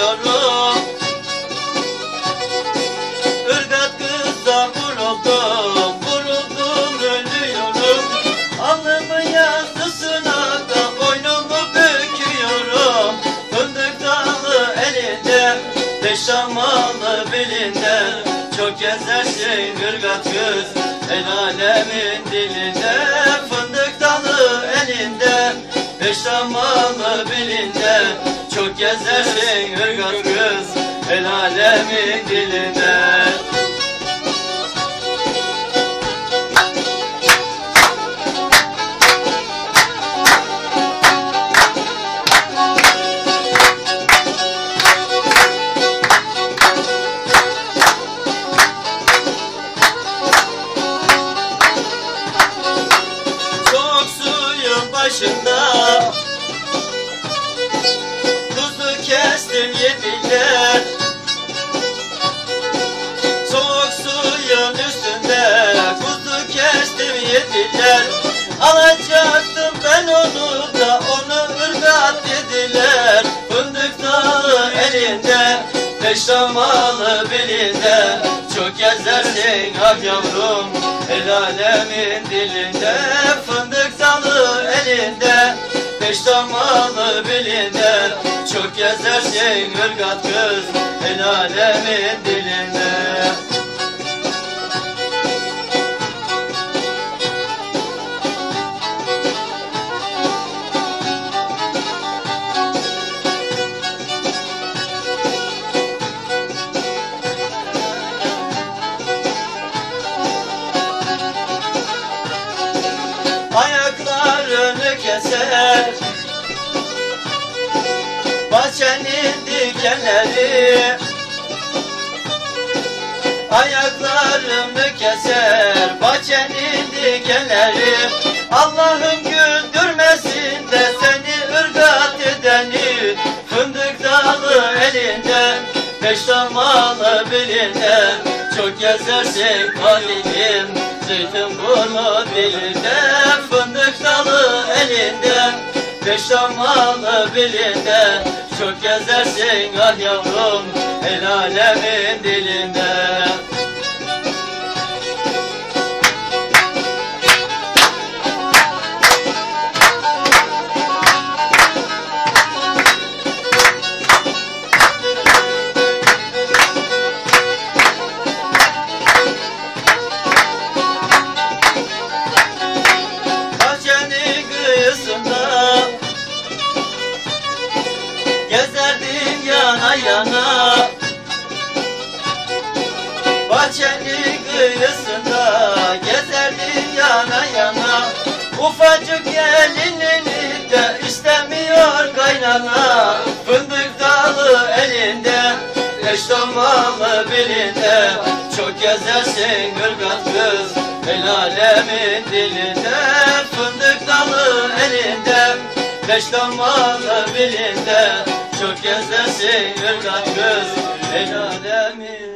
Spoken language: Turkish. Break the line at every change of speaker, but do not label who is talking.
ölüyorum Irgat kızdan vuruldum Vuruldum ölüyorum. Alnımın yazısına da boynumu büküyorum. Fındık dalı elinde Beşamalı belinde. Çok gezersin ırgat kız El alemin dilinde Fındık dalı elinde Beşamalı belinde Çok gezersin ırgat kız El alemin suyun başında yediler Soğuk suyun üstünde Kuzu kestim yediler. Alacaktım ben onu da Onu ırgat dediler. Fındık dağı elinde Peştamalı belinde. Çok gezersin ah yavrum El alemin dilinde. Fındık dalı elinde Peştamalı belinde Çok gezersin ırgat kız El alemin dilinde ayaklarını keser. Bahçenin dikenleri. Ayaklarımı keser. Bahçenin dikenleri. Allah'ın güldürmesin de seni ırgat edeni. Fındık dalı elinde Peştamalı belinde Çok gezersin kadim Zeytin burnu dilinde Fındık elinde Peştamalı belinde. Çok gezersin ah yavrum El alemin dilinde yana Bahçenin kıyısında Gezerdim yana yana. Ufacık gelinini de istemiyor kaynana. Fındık dalı elinde Eşdomalı belinde Çok gezersin gırgat kız El alemin dilinde. Fındık dalı elinde Beş damalı belinde Çok gezersin gırgat kız El alemin